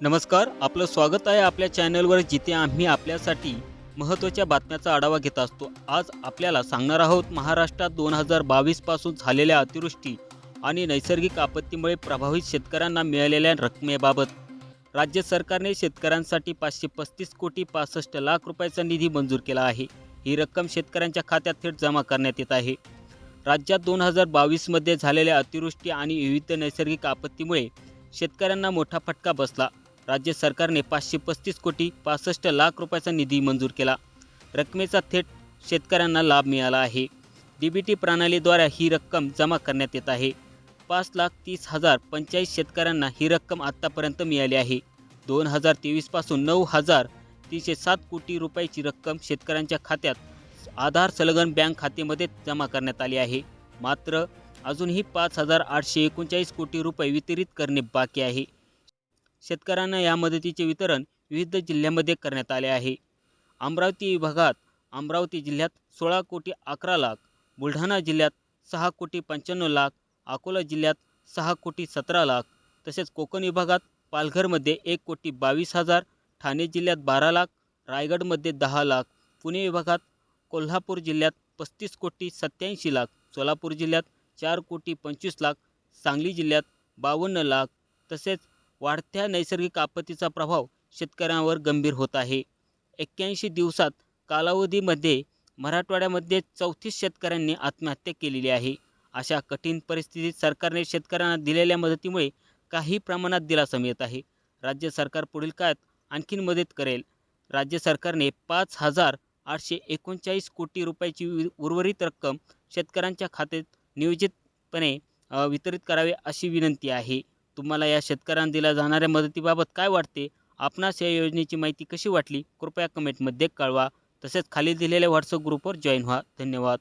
नमस्कार आपलं स्वागत आहे आपल्या चॅनलवर जिथे आम्ही आपल्यासाठी महत्त्वाच्या बातम्याचा आढावा घेत असतो. आज आपल्याला सांगणार आहोत महाराष्ट्रात दोन हजार बावीसपासून झालेल्या अतिवृष्टी आणि नैसर्गिक आपत्तीमुळे प्रभावित शेतकऱ्यांना मिळालेल्या रकमेबाबत. राज्य सरकारने शेतकऱ्यांसाठी पाचशे पस्तीस कोटी पासष्ट लाख रुपयाचा निधी मंजूर केला आहे. ही रक्कम शेतकऱ्यांच्या खात्यात थेट जमा करण्यात येत आहे. राज्यात दोन हजार बावीसमध्ये झालेल्या अतिवृष्टी आणि विविध नैसर्गिक आपत्तीमुळे शेतकऱ्यांना मोठा फटका बसला. राज्य सरकारने पाचशे पस्तीस कोटी पासष्ट लाख रुपयाचा निधी मंजूर केला. रकमेचा थेट शेतकऱ्यांना लाभ मिळाला आहे. डी बी टी प्रणालीद्वारे ही रक्कम जमा करण्यात येत आहे. पाच लाख तीस हजार पंचेचाळीस शेतकऱ्यांना ही रक्कम आत्तापर्यंत मिळाली आहे. दोन हजार तेवीसपासून नऊ हजार तीनशे सात कोटी रुपयाची रक्कम शेतकऱ्यांच्या खात्यात आधार संलग्न बँक खात्यामध्ये जमा करण्यात आली आहे. मात्र अजूनही पाच हजार आठशे एकोणचाळीस कोटी रुपये वितरित करणे बाकी आहे. शेतकऱ्यांना या मदतीचे वितरण विविध जिल्ह्यांमध्ये करण्यात आले आहे. अमरावती विभागात अमरावती जिल्ह्यात सोळा कोटी अकरा लाख बुलढाणा जिल्ह्यात सहा कोटी पंच्याण्णव लाख अकोला जिल्ह्यात सहा कोटी सतरा लाख तसेच कोकण विभागात पालघरमध्ये एक कोटी बावीस हजार ठाणे जिल्ह्यात बारा लाख रायगडमध्ये दहा लाख पुणे विभागात कोल्हापूर जिल्ह्यात पस्तीस कोटी सत्याऐंशी लाख सोलापूर जिल्ह्यात चार कोटी पंचवीस लाख सांगली जिल्ह्यात बावन्न लाख तसेच वाढत्या नैसर्गिक आपत्तीचा प्रभाव शेतकऱ्यांवर गंभीर होत आहे. एक्क्याऐंशी दिवसात कालावधीमध्ये मराठवाड्यामध्ये चौतीस शेतकऱ्यांनी आत्महत्या केलेली आहे. अशा कठीण परिस्थितीत सरकारने शेतकऱ्यांना दिलेल्या मदतीमुळे काही प्रमाणात दिलासा मिळत आहे. राज्य सरकार पुढील काळात आणखीन मदत करेल. राज्य सरकारने पाच हजार आठशे एकोणचाळीस कोटी रुपयाची उर्वरित रक्कम शेतकऱ्यांच्या खात्यात नियोजितपणे वितरित करावे अशी विनंती आहे. तुम्हाला या शेतकऱ्यांना दिल्या जाणाऱ्या मदतीबाबत काय वाटते? आपणास या योजनेची माहिती कशी वाटली? कृपया कमेंटमध्ये कळवा. तसेच खाली दिलेल्या व्हॉट्सअप ग्रुपवर जॉईन व्हा. धन्यवाद.